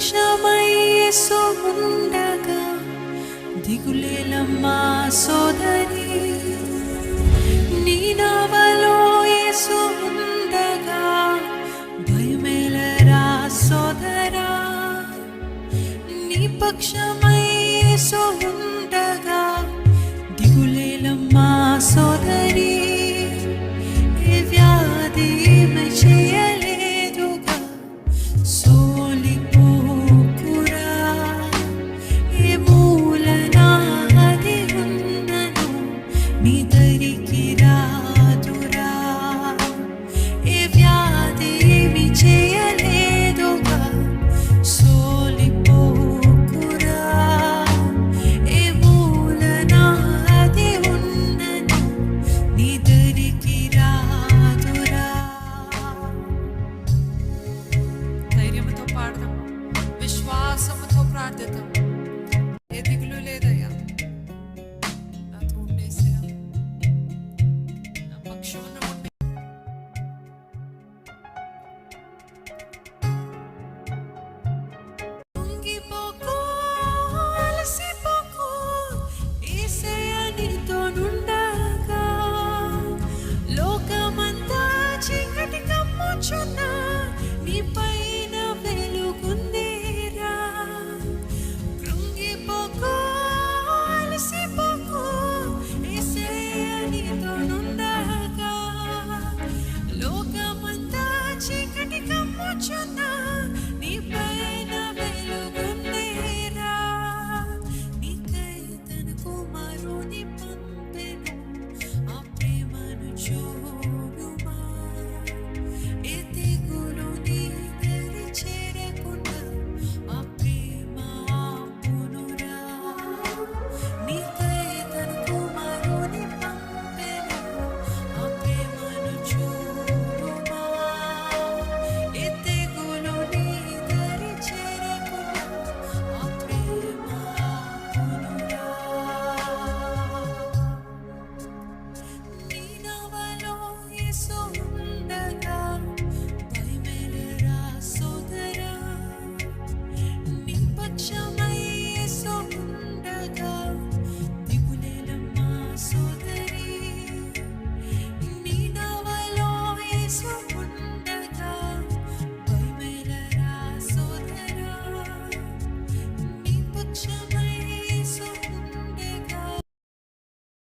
ప్రత్యక్షమయ్యేసుండగా దిగులేలమ్మా సోదరి. నీ నవలో ఉండగా భయమేలరా సోదరా. నీ పక్షమయ్యేసుండగా దిగులేలమ్మా సో vardı da.